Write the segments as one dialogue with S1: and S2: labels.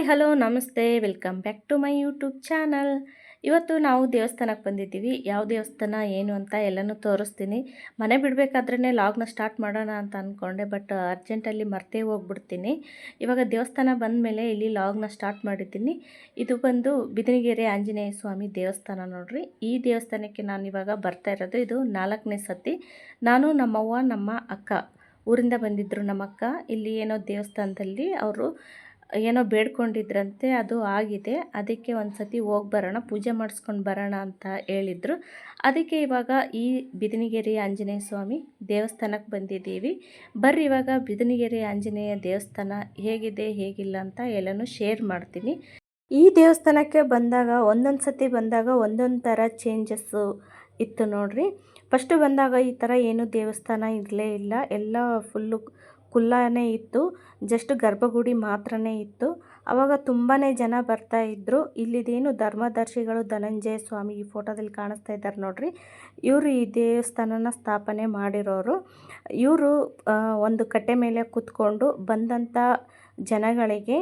S1: Hi, hello, ನಮಸ್ತೆ. Welcome back to my YouTube channel. ಇವತ್ತು ನಾವು ದೇವಸ್ಥಾನಕ್ಕೆ ಬಂದಿದ್ದೀವಿ. ಯಾವ ದೇವಸ್ಥಾನ, ಏನು ಅಂತ ಎಲ್ಲನೂ ತೋರಿಸ್ತೀನಿ. ಮನೆ ಬಿಡಬೇಕಾದ್ರೇ ಲಾಗ್ನ ಸ್ಟಾರ್ಟ್ ಮಾಡೋಣ ಅಂತ ಅಂದ್ಕೊಂಡೆ ಬಟ್ ಅರ್ಜೆಂಟಲ್ಲಿ ಮರ್ತೇ ಹೋಗ್ಬಿಡ್ತೀನಿ. ಇವಾಗ ದೇವಸ್ಥಾನ ಬಂದ ಮೇಲೆ ಇಲ್ಲಿ ಲಾಗ್ನ ಸ್ಟಾರ್ಟ್ ಮಾಡಿದ್ದೀನಿ. ಇದು ಬಂದು ಬಿದನಗೆರೆ ಆಂಜನೇಯ ಸ್ವಾಮಿ ದೇವಸ್ಥಾನ ನೋಡಿರಿ. ಈ ದೇವಸ್ಥಾನಕ್ಕೆ ನಾನು ಇವಾಗ ಬರ್ತಾ ಇರೋದು ಇದು ನಾಲ್ಕನೇ ಸತಿ. ನಾನು ನಮ್ಮವ್ವ, ನಮ್ಮ ಅಕ್ಕ ಊರಿಂದ ಬಂದಿದ್ದರು ನಮ್ಮ ಅಕ್ಕ ಇಲ್ಲಿ ಏನೋ ದೇವಸ್ಥಾನದಲ್ಲಿ ಅವರು ಏನೋ ಬೇಡ್ಕೊಂಡಿದ್ರಂತೆ, ಅದು ಆಗಿದೆ. ಅದಕ್ಕೆ ಒಂದು ಸತಿ ಹೋಗಿ ಬರೋಣ, ಪೂಜೆ ಮಾಡಿಸ್ಕೊಂಡು ಬರೋಣ ಅಂತ ಹೇಳಿದರು. ಅದಕ್ಕೆ ಇವಾಗ ಈ ಬಿದಿನಗೆರೆ ಆಂಜನೇಯ ಸ್ವಾಮಿ ದೇವಸ್ಥಾನಕ್ಕೆ ಬಂದಿದ್ದೀವಿ. ಬರ್ರಿ ಇವಾಗ ಬಿದಿನಗೆರೆ ಆಂಜನೇಯ ದೇವಸ್ಥಾನ ಹೇಗಿದೆ, ಹೇಗಿಲ್ಲ ಅಂತ ಎಲ್ಲನೂ ಶೇರ್ ಮಾಡ್ತೀನಿ. ಈ ದೇವಸ್ಥಾನಕ್ಕೆ ಬಂದಾಗ ಒಂದೊಂದು ಸತಿ ಬಂದಾಗ ಒಂದೊಂದು ಥರ ಚೇಂಜಸ್ಸು ಇತ್ತು ನೋಡಿರಿ. ಫಸ್ಟು ಬಂದಾಗ ಈ ಥರ ಏನು ದೇವಸ್ಥಾನ ಇರಲೇ ಇಲ್ಲ. ಎಲ್ಲ ಫುಲ್ಲು ಕುಲ್ಲಾನೇ ಇತ್ತು, ಜಸ್ಟ್ ಗರ್ಭಗುಡಿ ಮಾತ್ರನೇ ಇತ್ತು. ಆವಾಗ ತುಂಬಾ ಜನ ಬರ್ತಾ ಇದ್ದರು ಇಲ್ಲಿದೇನು ಧರ್ಮದರ್ಶಿಗಳು ಧನಂಜಯ ಸ್ವಾಮಿ ಈ ಫೋಟೋದಲ್ಲಿ ಕಾಣಿಸ್ತಾ ಇದ್ದಾರೆ ನೋಡ್ರಿ. ಇವರು ಈ ದೇವಸ್ಥಾನನ ಸ್ಥಾಪನೆ ಮಾಡಿರೋರು. ಇವರು ಒಂದು ಕಟ್ಟೆ ಮೇಲೆ ಕೂತ್ಕೊಂಡು ಬಂದಂಥ ಜನಗಳಿಗೆ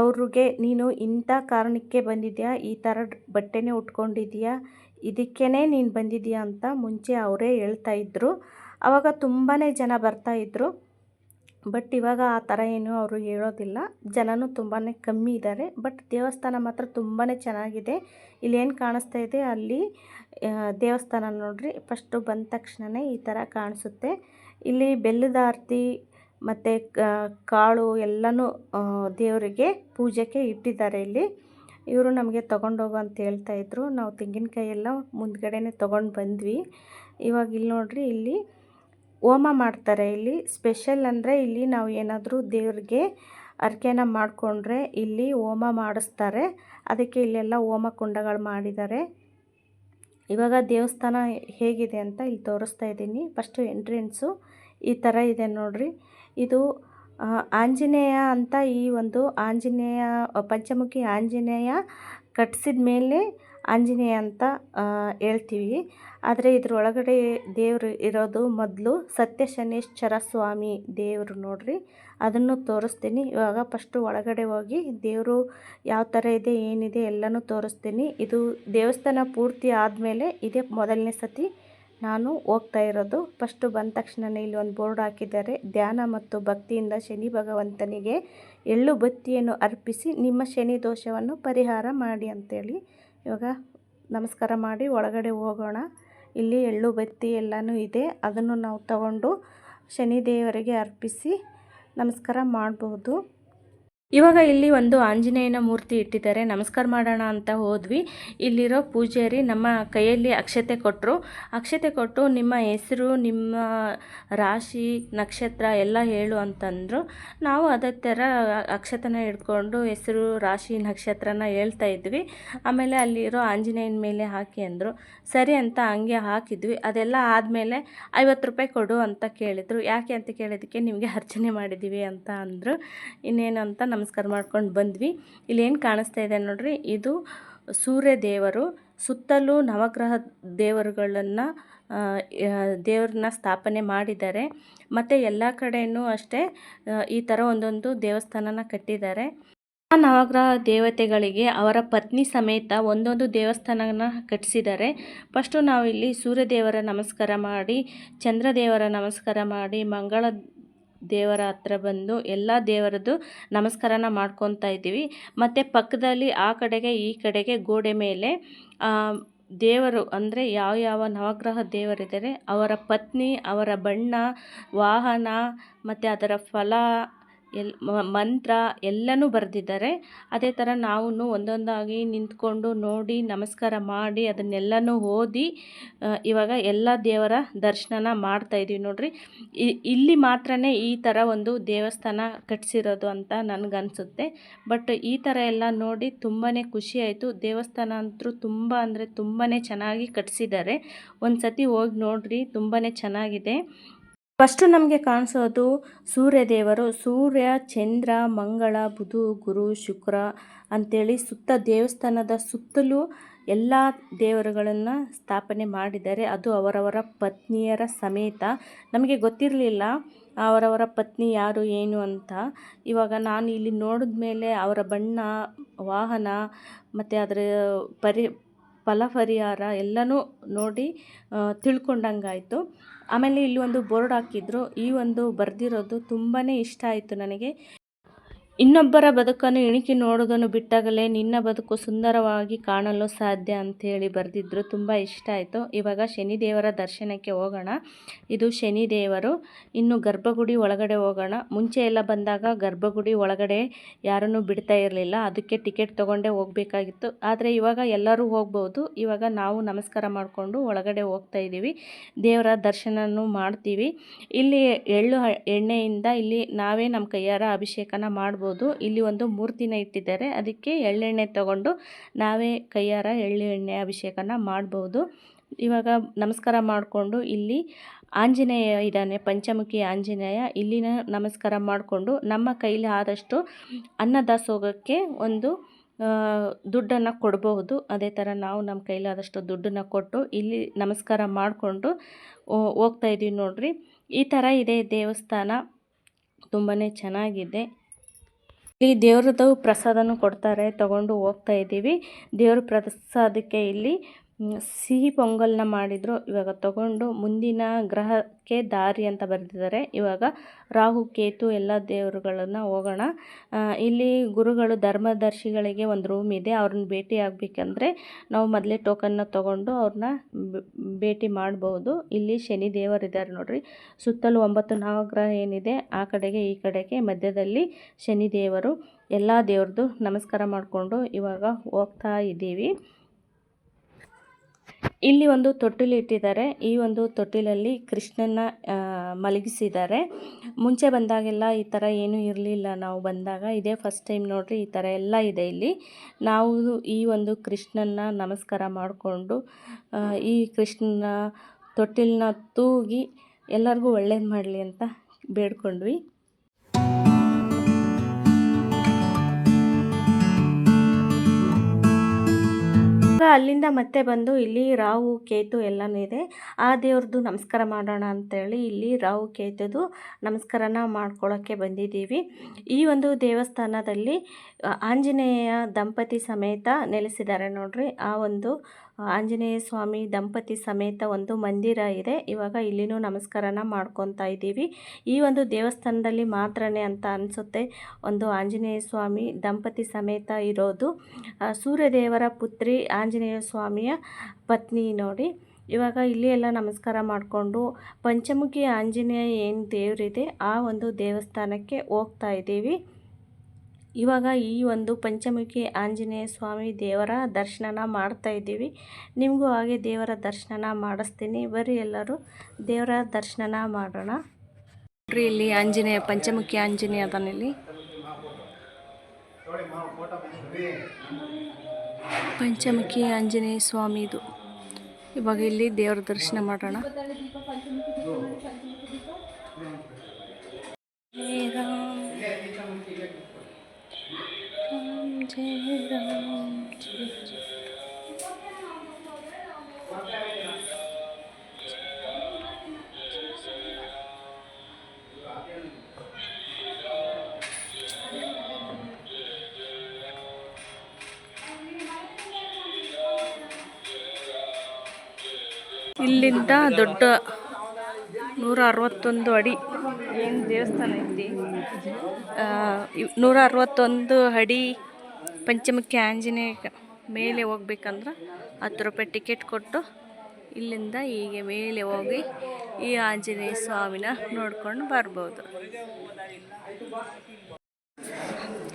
S1: ಅವ್ರಿಗೆ, ನೀನು ಇಂಥ ಕಾರಣಕ್ಕೆ ಬಂದಿದ್ಯಾ? ಈ ಥರ ಬಟ್ಟೆನೇ ಉಟ್ಕೊಂಡಿದ್ಯಾ ಇದಕ್ಕೇ ನೀನು ಬಂದಿದ್ಯಾ ಅಂತ ಮುಂಚೆ ಅವರೇ ಹೇಳ್ತಾ ಇದ್ದರು ಆವಾಗ ತುಂಬಾ ಜನ ಬರ್ತಾಯಿದ್ರು ಬಟ್ ಇವಾಗ ಆ ಥರ ಏನು ಅವರು ಹೇಳೋದಿಲ್ಲ. ಜನನೂ ತುಂಬಾ ಕಮ್ಮಿ ಇದ್ದಾರೆ ಬಟ್ ದೇವಸ್ಥಾನ ಮಾತ್ರ ತುಂಬಾ ಚೆನ್ನಾಗಿದೆ. ಇಲ್ಲಿ ಏನು ಕಾಣಿಸ್ತಾ ಇದೆ? ಅಲ್ಲಿ ದೇವಸ್ಥಾನ ನೋಡ್ರಿ. ಫಸ್ಟು ಬಂದ ತಕ್ಷಣವೇ ಈ ಥರ ಕಾಣಿಸುತ್ತೆ. ಇಲ್ಲಿ ಬೆಲ್ಲದ ಆರತಿ ಮತ್ತು ಕಾಳು ಎಲ್ಲನೂ ದೇವರಿಗೆ ಪೂಜೆಗೆ ಇಟ್ಟಿದ್ದಾರೆ ಇಲ್ಲಿ. ಇವರು ನಮಗೆ ತೊಗೊಂಡೋಗು ಅಂತ ಹೇಳ್ತಾಯಿದ್ರು ನಾವು ತೆಂಗಿನಕಾಯಿ ಎಲ್ಲ ಮುಂದ್ಗಡೆನೇ ತೊಗೊಂಡು ಬಂದ್ವಿ. ಇವಾಗ ಇಲ್ಲಿ ನೋಡ್ರಿ, ಇಲ್ಲಿ ಹೋಮ ಮಾಡ್ತಾರೆ ಇಲ್ಲಿ. ಸ್ಪೆಷಲ್ ಅಂದರೆ ಇಲ್ಲಿ ನಾವು ಏನಾದರೂ ದೇವ್ರಿಗೆ ಅರ್ಕೆನ ಮಾಡಿಕೊಂಡ್ರೆ ಇಲ್ಲಿ ಹೋಮ ಮಾಡಿಸ್ತಾರೆ. ಅದಕ್ಕೆ ಇಲ್ಲೆಲ್ಲ ಹೋಮ ಕುಂಡಗಳು ಮಾಡಿದ್ದಾರೆ. ಇವಾಗ ದೇವಸ್ಥಾನ ಹೇಗಿದೆ ಅಂತ ಇಲ್ಲಿ ತೋರಿಸ್ತಾ ಇದ್ದೀನಿ. ಫಸ್ಟು ಎಂಟ್ರೆನ್ಸು ಈ ಥರ ಇದೆ ನೋಡ್ರಿ. ಇದು ಆಂಜನೇಯ ಅಂತ ಈ ಒಂದು ಆಂಜನೇಯ, ಪಂಚಮುಖಿ ಆಂಜನೇಯ ಕಟ್ಟಿಸಿದ ಮೇಲೆ ಆಂಜನೇಯ ಅಂತ ಹೇಳ್ತೀವಿ. ಆದರೆ ಇದ್ರೊಳಗಡೆ ದೇವರು ಇರೋದು ಮೊದಲು ಸತ್ಯ ಶನೇಶ್ವರ ಸ್ವಾಮಿ ದೇವರು ನೋಡ್ರಿ. ಅದನ್ನು ತೋರಿಸ್ತೀನಿ. ಇವಾಗ ಫಸ್ಟು ಒಳಗಡೆ ಹೋಗಿ ದೇವರು ಯಾವ ಥರ ಇದೆ, ಏನಿದೆ ಎಲ್ಲನೂ ತೋರಿಸ್ತೀನಿ. ಇದು ದೇವಸ್ಥಾನ ಪೂರ್ತಿ ಆದಮೇಲೆ ಇದೇ ಮೊದಲನೇ ಸತಿ ನಾನು ಹೋಗ್ತಾ ಇರೋದು. ಫಸ್ಟು ಬಂದ ತಕ್ಷಣನೇ ಇಲ್ಲಿ ಒಂದು ಬೋರ್ಡ್ ಹಾಕಿದ್ದಾರೆ. ಧ್ಯಾನ ಮತ್ತು ಭಕ್ತಿಯಿಂದ ಶನಿ ಭಗವಂತನಿಗೆ ಎಳ್ಳು ಬತ್ತಿಯನ್ನು ಅರ್ಪಿಸಿ ನಿಮ್ಮ ಶನಿ ದೋಷವನ್ನು ಪರಿಹಾರ ಮಾಡಿ ಅಂತೇಳಿ. ಇವಾಗ ನಮಸ್ಕಾರ ಮಾಡಿ ಒಳಗಡೆ ಹೋಗೋಣ. ಇಲ್ಲಿ ಎಳ್ಳು, ಬತ್ತಿ ಎಲ್ಲನೂ ಇದೆ. ಅದನ್ನು ನಾವು ತಗೊಂಡು ಶನಿದೇವರಿಗೆ ಅರ್ಪಿಸಿ ನಮಸ್ಕಾರ ಮಾಡಬಹುದು ಇವಾಗ ಇಲ್ಲಿ ಒಂದು ಆಂಜನೇಯನ ಮೂರ್ತಿ ಇಟ್ಟಿದ್ದಾರೆ. ನಮಸ್ಕಾರ ಮಾಡೋಣ ಅಂತ ಹೋದ್ವಿ. ಇಲ್ಲಿರೋ ಪೂಜಾರಿ ನಮ್ಮ ಕೈಯಲ್ಲಿ ಅಕ್ಷತೆ ಕೊಟ್ಟರು ಅಕ್ಷತೆ ಕೊಟ್ಟು ನಿಮ್ಮ ಹೆಸರು, ನಿಮ್ಮ ರಾಶಿ, ನಕ್ಷತ್ರ ಎಲ್ಲ ಹೇಳು ಅಂತಂದರು. ನಾವು ಅದೇ ಥರ ಅಕ್ಷತನ ಹಿಡ್ಕೊಂಡು ಹೆಸರು, ರಾಶಿ, ನಕ್ಷತ್ರನ ಹೇಳ್ತಾ ಇದ್ವಿ. ಆಮೇಲೆ ಅಲ್ಲಿರೋ ಆಂಜನೇಯನ ಮೇಲೆ ಹಾಕಿ ಅಂದರು. ಸರಿ ಅಂತ ಹಂಗೆ ಹಾಕಿದ್ವಿ. ಅದೆಲ್ಲ ಆದಮೇಲೆ ಐವತ್ತು ರೂಪಾಯಿ ಕೊಡು ಅಂತ ಕೇಳಿದರು. ಯಾಕೆ ಅಂತ ಕೇಳಿದ್ದಕ್ಕೆ ನಿಮಗೆ ಅರ್ಚನೆ ಮಾಡಿದ್ದೀವಿ ಅಂತ ಅಂದರು. ಇನ್ನೇನು ಅಂತ ನಮಸ್ಕಾರ ಮಾಡ್ಕೊಂಡು ಬಂದ್ವಿ. ಇಲ್ಲೇನು ಕಾಣಿಸ್ತಾ ಇದೆ ನೋಡ್ರಿ, ಇದು ಸೂರ್ಯ ದೇವರು ಸುತ್ತಲೂ ನವಗ್ರಹ ದೇವರುಗಳನ್ನು ದೇವ್ರನ್ನ ಸ್ಥಾಪನೆ ಮಾಡಿದ್ದಾರೆ. ಮತ್ತು ಎಲ್ಲ ಕಡೆಯೂ ಅಷ್ಟೇ ಈ ಥರ ಒಂದೊಂದು ದೇವಸ್ಥಾನನ ಕಟ್ಟಿದ್ದಾರೆ. ಆ ನವಗ್ರಹ ದೇವತೆಗಳಿಗೆ ಅವರ ಪತ್ನಿ ಸಮೇತ ಒಂದೊಂದು ದೇವಸ್ಥಾನನ ಕಟ್ಟಿಸಿದ್ದಾರೆ ಫಸ್ಟು ನಾವು ಇಲ್ಲಿ ಸೂರ್ಯದೇವರ ನಮಸ್ಕಾರ ಮಾಡಿ, ಚಂದ್ರದೇವರ ನಮಸ್ಕಾರ ಮಾಡಿ, ಮಂಗಳ ದೇವರ ಹತ್ರ ಬಂದು ಎಲ್ಲ ದೇವರದ್ದು ನಮಸ್ಕಾರನ ಮಾಡ್ಕೊತಾ ಇದ್ದೀವಿ. ಮತ್ತು ಪಕ್ಕದಲ್ಲಿ ಆ ಕಡೆಗೆ ಈ ಕಡೆಗೆ ಗೋಡೆ ಮೇಲೆ ದೇವರು ಅಂದರೆ ಯಾವ ಯಾವ ನವಗ್ರಹ ದೇವರಿದ್ದಾರೆ, ಅವರ ಪತ್ನಿ, ಅವರ ಬಣ್ಣ, ವಾಹನ, ಮತ್ತು ಅದರ ಫಲ ಎಲ್ ಮಂತ್ರ ಎಲ್ಲನೂ ಬರೆದಿದ್ದಾರೆ. ಅದೇ ಥರ ನಾವು ಒಂದೊಂದಾಗಿ ನಿಂತ್ಕೊಂಡು ನೋಡಿ, ನಮಸ್ಕಾರ ಮಾಡಿ, ಅದನ್ನೆಲ್ಲನೂ ಓದಿ ಇವಾಗ ಎಲ್ಲ ದೇವರ ದರ್ಶನ ಮಾಡ್ತಾಯಿದ್ದೀವಿ ನೋಡಿರಿ. ಇಲ್ಲಿ ಮಾತ್ರ ಈ ಥರ ಒಂದು ದೇವಸ್ಥಾನ ಕಟ್ಟಿಸಿರೋದು ಅಂತ ನನಗನ್ಸುತ್ತೆ. ಬಟ್ ಈ ಥರ ಎಲ್ಲ ನೋಡಿ ತುಂಬಾ ಖುಷಿ ಆಯಿತು. ದೇವಸ್ಥಾನ ಅಂತೂ ತುಂಬ ಅಂದರೆ ತುಂಬಾ ಚೆನ್ನಾಗಿ ಕಟ್ಟಿಸಿದ್ದಾರೆ ಒಂದು ಸತಿ ಹೋಗಿ ನೋಡಿರಿ ತುಂಬಾ ಚೆನ್ನಾಗಿದೆ. ಫಸ್ಟು ನಮಗೆ ಕಾಣಿಸೋದು ಸೂರ್ಯದೇವರು. ಸೂರ್ಯ, ಚಂದ್ರ, ಮಂಗಳ, ಬುಧ, ಗುರು, ಶುಕ್ರ ಅಂಥೇಳಿ ಸುತ್ತ ದೇವಸ್ಥಾನದ ಸುತ್ತಲೂ ಎಲ್ಲ ದೇವರುಗಳನ್ನು ಸ್ಥಾಪನೆ ಮಾಡಿದ್ದಾರೆ. ಅದು ಅವರವರ ಪತ್ನಿಯರ ಸಮೇತ. ನಮಗೆ ಗೊತ್ತಿರಲಿಲ್ಲ ಅವರವರ ಪತ್ನಿ ಯಾರು, ಏನು ಅಂತ. ಇವಾಗ ನಾನು ಇಲ್ಲಿ ನೋಡಿದ ಮೇಲೆ ಅವರ ಬಣ್ಣ, ವಾಹನ, ಮತ್ತು ಅದರ ಪರಿ, ಫಲ ಪರಿಹಾರ ಎಲ್ಲನೂ ನೋಡಿ ತಿಳ್ಕೊಂಡಂಗಾಯಿತು. ಆಮೇಲೆ ಇಲ್ಲಿ ಒಂದು ಬೋರ್ಡ್ ಹಾಕಿದ್ರು. ಈ ಒಂದು ಬರೆದಿರೋದು ತುಂಬಾ ಇಷ್ಟ ಆಯಿತು ನನಗೆ. ಇನ್ನೊಬ್ಬರ ಬದುಕನ್ನು ಇಣುಕಿ ನೋಡೋದನ್ನು ಬಿಟ್ಟಾಗಲೇ ನಿನ್ನ ಬದುಕು ಸುಂದರವಾಗಿ ಕಾಣಲು ಸಾಧ್ಯ ಅಂಥೇಳಿ ಬರೆದಿದ್ರು. ತುಂಬ ಇಷ್ಟ ಆಯಿತು. ಇವಾಗ ಶನಿದೇವರ ದರ್ಶನಕ್ಕೆ ಹೋಗೋಣ. ಇದು ಶನಿದೇವರು. ಇನ್ನು ಗರ್ಭಗುಡಿ ಒಳಗಡೆ ಹೋಗೋಣ. ಮುಂಚೆ ಎಲ್ಲ ಬಂದಾಗ ಗರ್ಭಗುಡಿ ಒಳಗಡೆ ಯಾರನ್ನು ಬಿಡ್ತಾ ಇರಲಿಲ್ಲ. ಅದಕ್ಕೆ ಟಿಕೆಟ್ ತೊಗೊಂಡೇ ಹೋಗಬೇಕಾಗಿತ್ತು. ಆದರೆ ಇವಾಗ ಎಲ್ಲರೂ ಹೋಗ್ಬೋದು. ಇವಾಗ ನಾವು ನಮಸ್ಕಾರ ಮಾಡಿಕೊಂಡು ಒಳಗಡೆ ಹೋಗ್ತಾ ಇದ್ದೀವಿ. ದೇವರ ದರ್ಶನನೂ ಮಾಡ್ತೀವಿ. ಇಲ್ಲಿ ಎಳ್ಳು ಎಣ್ಣೆಯಿಂದ ಇಲ್ಲಿ ನಾವೇ ನಮ್ಮ ಕೈಯಾರ ಅಭಿಷೇಕನ ಮಾಡ್ಬೋದು. ಇಲ್ಲಿ ಒಂದು ಮೂರ್ತಿನ ಇಟ್ಟಿದ್ದಾರೆ. ಅದಕ್ಕೆ ಎಳ್ಳೆಣ್ಣೆ ತಗೊಂಡು ನಾವೇ ಕೈಯಾರ ಎಳ್ಳೆಣ್ಣೆ ಅಭಿಷೇಕನ ಮಾಡ್ಬೋದು. ಇವಾಗ ನಮಸ್ಕಾರ ಮಾಡಿಕೊಂಡು ಇಲ್ಲಿ ಆಂಜನೇಯ ಇದ್ದಾನೆ, ಪಂಚಮುಖಿ ಆಂಜನೇಯ. ಇಲ್ಲಿನ ನಮಸ್ಕಾರ ಮಾಡಿಕೊಂಡು ನಮ್ಮ ಕೈಲಿ ಆದಷ್ಟು ಅನ್ನದಾಸೋಗಕ್ಕೆ ಒಂದು ದುಡ್ಡನ್ನು ಕೊಡಬಹುದು ಅದೇ ಥರ ನಾವು ನಮ್ಮ ಕೈಲಾದಷ್ಟು ದುಡ್ಡನ್ನು ಕೊಟ್ಟು ಇಲ್ಲಿ ನಮಸ್ಕಾರ ಮಾಡಿಕೊಂಡು ಹೋಗ್ತಾ ಇದ್ದೀವಿ ನೋಡಿರಿ. ಈ ಥರ ಇದೆ ದೇವಸ್ಥಾನ. ತುಂಬಾ ಚೆನ್ನಾಗಿದೆ. ಇಲ್ಲಿ ದೇವ್ರದ್ದು ಪ್ರಸಾದನು ಕೊಡ್ತಾರೆ ತಗೊಂಡು ಹೋಗ್ತಾ ಇದ್ದೀವಿ. ದೇವ್ರ ಪ್ರಸಾದಕ್ಕೆ ಇಲ್ಲಿ ಸಿಹಿ ಪೊಂಗಲ್ನ ಮಾಡಿದರು. ಇವಾಗ ತಗೊಂಡು ಮುಂದಿನ ಗ್ರಹಕ್ಕೆ ದಾರಿ ಅಂತ ಬರೆದಿದ್ದಾರೆ. ಇವಾಗ ರಾಹು, ಕೇತು ಎಲ್ಲ ದೇವರುಗಳನ್ನು ಹೋಗೋಣ. ಇಲ್ಲಿ ಗುರುಗಳು ಧರ್ಮದರ್ಶಿಗಳಿಗೆ ಒಂದು ರೂಮ್ ಇದೆ. ಅವ್ರನ್ನ ಭೇಟಿ ಆಗಬೇಕಂದ್ರೆ ನಾವು ಮೊದಲೇ ಟೋಕನ್ನ ತೊಗೊಂಡು ಅವ್ರನ್ನ ಭೇಟಿ ಮಾಡ್ಬೋದು. ಇಲ್ಲಿ ಶನಿ ದೇವರಿದ್ದಾರೆ ನೋಡ್ರಿ. ಸುತ್ತಲೂ ಒಂಬತ್ತು ನವಗ್ರಹ ಏನಿದೆ, ಆ ಕಡೆಗೆ ಈ ಕಡೆಗೆ, ಮಧ್ಯದಲ್ಲಿ ಶನಿ ದೇವರು. ಎಲ್ಲ ದೇವ್ರದ್ದು ನಮಸ್ಕಾರ ಮಾಡಿಕೊಂಡು ಇವಾಗ ಹೋಗ್ತಾ ಇದ್ದೀವಿ. ಇಲ್ಲಿ ಒಂದು ತೊಟ್ಟಿಲು ಇಟ್ಟಿದ್ದಾರೆ. ಈ ಒಂದು ತೊಟ್ಟಿಲಲ್ಲಿ ಕೃಷ್ಣನ ಮಲಗಿಸಿದ್ದಾರೆ. ಮುಂಚೆ ಬಂದಾಗೆಲ್ಲ ಈ ಥರ ಏನೂ ಇರಲಿಲ್ಲ. ನಾವು ಬಂದಾಗ ಇದೇ ಫಸ್ಟ್ ಟೈಮ್ ನೋಡಿರಿ, ಈ ಥರ ಎಲ್ಲ ಇದೆ ಇಲ್ಲಿ. ನಾವು ಈ ಒಂದು ಕೃಷ್ಣನ ನಮಸ್ಕಾರ ಮಾಡಿಕೊಂಡು ಈ ಕೃಷ್ಣನ ತೊಟ್ಟಿಲನ್ನ ತೂಗಿ ಎಲ್ಲರಿಗೂ ಒಳ್ಳೇದು ಮಾಡಲಿ ಅಂತ ಬೇಡ್ಕೊಂಡ್ವಿ. ಅಲ್ಲಿಂದ ಮತ್ತೆ ಬಂದು ಇಲ್ಲಿ ರಾಹು, ಕೇತು ಎಲ್ಲನೂ ಇದೆ. ಆ ದೇವ್ರದ್ದು ನಮಸ್ಕಾರ ಮಾಡೋಣ ಅಂತೇಳಿ ಇಲ್ಲಿ ರಾಹು, ಕೇತುದು ನಮಸ್ಕಾರನ ಮಾಡ್ಕೊಳ್ಳೋಕ್ಕೆ ಬಂದಿದ್ದೀವಿ. ಈ ಒಂದು ದೇವಸ್ಥಾನದಲ್ಲಿ ಆಂಜನೇಯ ದಂಪತಿ ಸಮೇತ ನೆಲೆಸಿದ್ದಾರೆ ನೋಡ್ರಿ. ಆ ಒಂದು ಆಂಜನೇಯ ಸ್ವಾಮಿ ದಂಪತಿ ಸಮೇತ ಒಂದು ಮಂದಿರ ಇದೆ. ಇವಾಗ ಇಲ್ಲಿನೂ ನಮಸ್ಕಾರನ ಮಾಡ್ಕೊತಾ ಇದ್ದೀವಿ. ಈ ಒಂದು ದೇವಸ್ಥಾನದಲ್ಲಿ ಮಾತ್ರನೇ ಅಂತ ಅನಿಸುತ್ತೆ. ಒಂದು ಆಂಜನೇಯ ಸ್ವಾಮಿ ದಂಪತಿ ಸಮೇತ ಇರೋದು. ಸೂರ್ಯದೇವರ ಪುತ್ರಿ ಆಂಜನೇಯ ಸ್ವಾಮಿಯ ಪತ್ನಿ ನೋಡಿ. ಇವಾಗ ಇಲ್ಲಿ ಎಲ್ಲ ನಮಸ್ಕಾರ ಮಾಡಿಕೊಂಡು ಪಂಚಮುಖಿ ಆಂಜನೇಯ ಏನು ದೇವರಿದೆ ಆ ಒಂದು ದೇವಸ್ಥಾನಕ್ಕೆ ಹೋಗ್ತಾ ಇದ್ದೀವಿ. ಇವಾಗ ಈ ಒಂದು ಪಂಚಮುಖಿ ಆಂಜನೇಯ ಸ್ವಾಮಿ ದೇವರ ದರ್ಶನ ಮಾಡ್ತಾ ಇದ್ದೀವಿ. ನಿಮಗೂ ಹಾಗೆ ದೇವರ ದರ್ಶನ ಮಾಡಿಸ್ತೀನಿ. ಬರೀ ಎಲ್ಲರೂ ದೇವರ ದರ್ಶನ ಮಾಡೋಣ. ನೋಡ್ರಿ ಇಲ್ಲಿ ಆಂಜನೇಯ ಪಂಚಮುಖಿ ಆಂಜನೇಯ ಇಲ್ಲಿ. ಪಂಚಮುಖಿ ಆಂಜನೇಯ ಸ್ವಾಮಿ ಇದು. ಇವಾಗ ಇಲ್ಲಿ ದೇವರ ದರ್ಶನ ಮಾಡೋಣ. ಇಲ್ಲಿಂದ ದೊಡ್ಡ ನೂರ ಅರವತ್ತೊಂದು ಅಡಿ. ಏನು ದೇವಸ್ಥಾನ ಐತಿ? ನೂರ ಅರವತ್ತೊಂದು ಅಡಿ ಪಂಚಮುಖಿ ಆಂಜನೇಯ ಮೇಲೆ ಹೋಗ್ಬೇಕಂದ್ರೆ ಹತ್ತು ರೂಪಾಯಿ ಟಿಕೆಟ್ ಕೊಟ್ಟು ಇಲ್ಲಿಂದ ಹೀಗೆ ಮೇಲೆ ಹೋಗಿ ಈ ಆಂಜನೇಯ ಸ್ವಾಮಿನ ನೋಡ್ಕೊಂಡು ಬರ್ಬೋದು.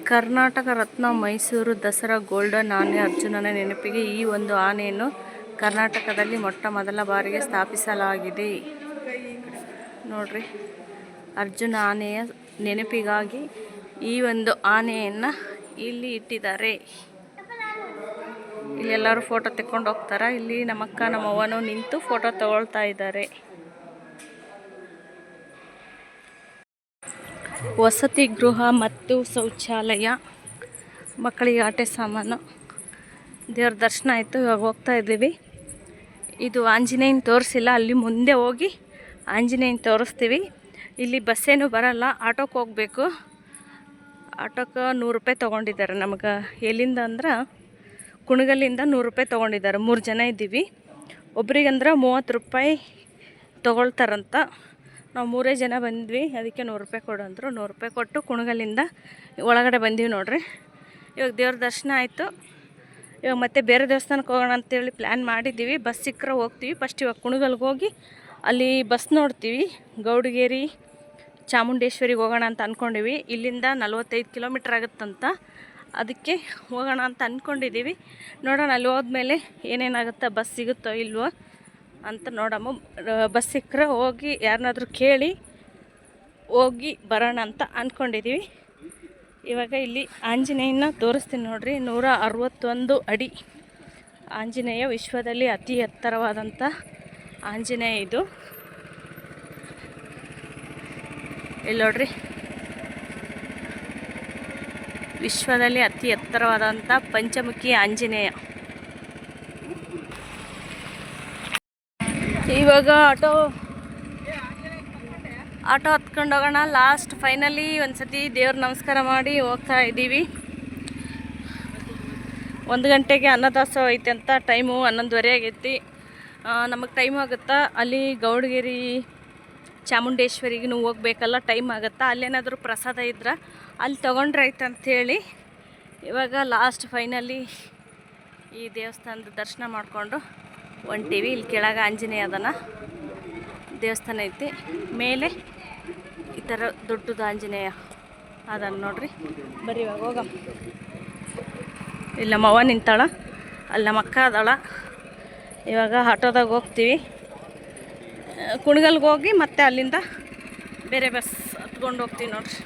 S1: ಕರ್ನಾಟಕ ರತ್ನ ಮೈಸೂರು ದಸರಾ ಗೋಲ್ಡನ್ ಆನೆ ಅರ್ಜುನನ ನೆನಪಿಗೆ ಈ ಒಂದು ಆನೆಯನ್ನು ಕರ್ನಾಟಕದಲ್ಲಿ ಮೊಟ್ಟ ಮೊದಲ ಬಾರಿಗೆ ಸ್ಥಾಪಿಸಲಾಗಿದೆ. ನೋಡ್ರಿ, ಅರ್ಜುನ ಆನೆಯ ನೆನಪಿಗಾಗಿ ಈ ಒಂದು ಆನೆಯನ್ನು ಇಲ್ಲಿ ಇಟ್ಟಿದ್ದಾರೆ. ಇಲ್ಲೆಲ್ಲರೂ ಫೋಟೋ ತೆಕ್ಕೊಂಡು ಹೋಗ್ತಾರ? ಇಲ್ಲಿ ನಮ್ಮ ಅಕ್ಕ ನಮ್ಮ ಅವ್ವನೂ ನಿಂತು ಫೋಟೋ ತಗೊಳ್ತಾ ಇದ್ದಾರೆ. ವಸತಿ ಗೃಹ ಮತ್ತು ಶೌಚಾಲಯ. ಮಕ್ಕಳಿಗೆ ಆಟೆ ಸಾಮಾನು. ದೇವ್ರ ದರ್ಶನ ಆಯಿತು, ಇವಾಗ ಹೋಗ್ತಾ ಇದ್ದೀವಿ. ಇದು ಆಂಜನೇಯನ ತೋರಿಸಿಲ್ಲ, ಅಲ್ಲಿ ಮುಂದೆ ಹೋಗಿ ಆಂಜನೇಯನ ತೋರಿಸ್ತೀವಿ. ಇಲ್ಲಿ ಬಸ್ಸೇನು ಬರಲ್ಲ ಆಟೋಕ್ಕೆ ಹೋಗಬೇಕು. ಆಟೋಕ್ಕೆ ನೂರು ರೂಪಾಯಿ ತೊಗೊಂಡಿದ್ದಾರೆ. ನಮಗೆ ಎಲ್ಲಿಂದ ಅಂದ್ರೆ ಕುಣಗಲ್ಲಿಂದ ನೂರು ರೂಪಾಯಿ ತೊಗೊಂಡಿದ್ದಾರೆ. ಮೂರು ಜನ ಇದ್ದೀವಿ. ಒಬ್ರಿಗಂದ್ರೆ ಮೂವತ್ತು ರೂಪಾಯಿ ತೊಗೊಳ್ತಾರಂತ. ನಾವು ಮೂರೇ ಜನ ಬಂದ್ವಿ. ಅದಕ್ಕೆ ನೂರು ರೂಪಾಯಿ ಕೊಡು ಅಂದರು. ನೂರು ರೂಪಾಯಿ ಕೊಟ್ಟು ಕುಣಗಲ್ಲಿಂದ ಒಳಗಡೆ ಬಂದೀವಿ ನೋಡ್ರಿ. ಇವಾಗ ದೇವ್ರ ದರ್ಶನ ಆಯಿತು. ಇವಾಗ ಮತ್ತೆ ಬೇರೆ ದೇವಸ್ಥಾನಕ್ಕೆ ಹೋಗೋಣ ಅಂತೇಳಿ ಪ್ಲ್ಯಾನ್ ಮಾಡಿದ್ದೀವಿ. ಬಸ್ ಸಿಕ್ಕರೆ ಹೋಗ್ತೀವಿ. ಫಸ್ಟ್ ಇವಾಗ ಕುಣಗಲ್ಗೆ ಹೋಗಿ ಅಲ್ಲಿ ಬಸ್ ನೋಡ್ತೀವಿ. ಗೌಡಗೇರಿ ಚಾಮುಂಡೇಶ್ವರಿಗೆ ಹೋಗೋಣ ಅಂತ ಅಂದ್ಕೊಂಡಿವಿ ಇಲ್ಲಿಂದ ನಲ್ವತ್ತೈದು ಕಿಲೋಮೀಟ್ರ್ ಆಗುತ್ತಂತ ಅದಕ್ಕೆ ಹೋಗೋಣ ಅಂತ ಅಂದ್ಕೊಂಡಿದ್ದೀವಿ ನೋಡೋಣ ಅಲ್ಲಿ ಹೋದ್ಮೇಲೆ ಏನೇನಾಗುತ್ತಾ, ಬಸ್ ಸಿಗುತ್ತೋ ಇಲ್ವೋ ಅಂತ ನೋಡಮ್ಮ. ಬಸ್ ಸಿಕ್ಕರೆ ಹೋಗಿ ಯಾರನ್ನಾದ್ರೂ ಕೇಳಿ ಹೋಗಿ ಬರೋಣ ಅಂತ ಅಂದ್ಕೊಂಡಿದ್ದೀವಿ ಇವಾಗ ಇಲ್ಲಿ ಆಂಜನೇಯನ ತೋರಿಸ್ತೀನಿ ನೋಡಿರಿ. ನೂರ ಅರವತ್ತೊಂದು ಅಡಿ. ಆಂಜನೇಯ ವಿಶ್ವದಲ್ಲಿ ಅತಿ ಎತ್ತರವಾದಂಥ ಆಂಜನೇಯ ಇದು. ಇಲ್ಲಿ ನೋಡ್ರಿ. ವಿಶ್ವದಲ್ಲಿ ಅತಿ ಎತ್ತರವಾದಂಥ ಪಂಚಮುಖಿ ಆಂಜನೇಯ. ಇವಾಗ ಆಟೋ ಆಟೋ ಹತ್ಕೊಂಡು ಹೋಗೋಣ. ಲಾಸ್ಟ್ ಫೈನಲಿ ಒಂದ್ಸತಿ ದೇವ್ರ ನಮಸ್ಕಾರ ಮಾಡಿ ಹೋಗ್ತಾ ಇದ್ದೀವಿ. ಒಂದು ಗಂಟೆಗೆ ಅನ್ನದಾಸೋಹ ಐತೆ ಅಂತ ಟೈಮು ಹನ್ನೊಂದುವರೆ ಆಗೈತಿ. ನಮಗೆ ಟೈಮ್ ಆಗುತ್ತಾ? ಅಲ್ಲಿ ಗೌಡಗಿರಿ ಚಾಮುಂಡೇಶ್ವರಿಗೆ ಹೋಗ್ಬೇಕಲ್ಲ ಟೈಮ್ ಆಗುತ್ತಾ? ಅಲ್ಲೇನಾದರೂ ಪ್ರಸಾದ ಇದ್ರೆ? ಅಲ್ಲಿ ತೊಗೊಂಡ್ರೆ ಆಯ್ತಂಥೇಳಿ ಇವಾಗ ಲಾಸ್ಟ್ ಫೈನಲಿ ಈ ದೇವಸ್ಥಾನದ ದರ್ಶನ ಮಾಡಿಕೊಂಡು ಹೊಂಟೀವಿ. ಇಲ್ಲಿ ಕೆಳಗೆ ಆಂಜನೇಯ ಅದನ ದೇವಸ್ಥಾನ ಐತಿ. ಮೇಲೆ ಈ ಥರ ದೊಡ್ಡದು ಆಂಜನೇಯ ಅದನ್ನು ನೋಡ್ರಿ. ಬರ್ರಿ ಇವಾಗ ಹೋಗ. ಇಲ್ಲಿ ನಮ್ಮವ್ವ ನಿಂತಾಳ, ಅಲ್ಲಿ ನಮ್ಮ ಅಕ್ಕ ಅದಾಳ. ಇವಾಗ ಆಟೋದಾಗ ಹೋಗ್ತೀವಿ. ಕುಣಗಲ್ಗೆ ಹೋಗಿ ಮತ್ತೆ ಅಲ್ಲಿಂದ ಬೇರೆ ಬಸ್ ಹತ್ಕೊಂಡು ಹೋಗ್ತೀವಿ ನೋಡ್ರಿ.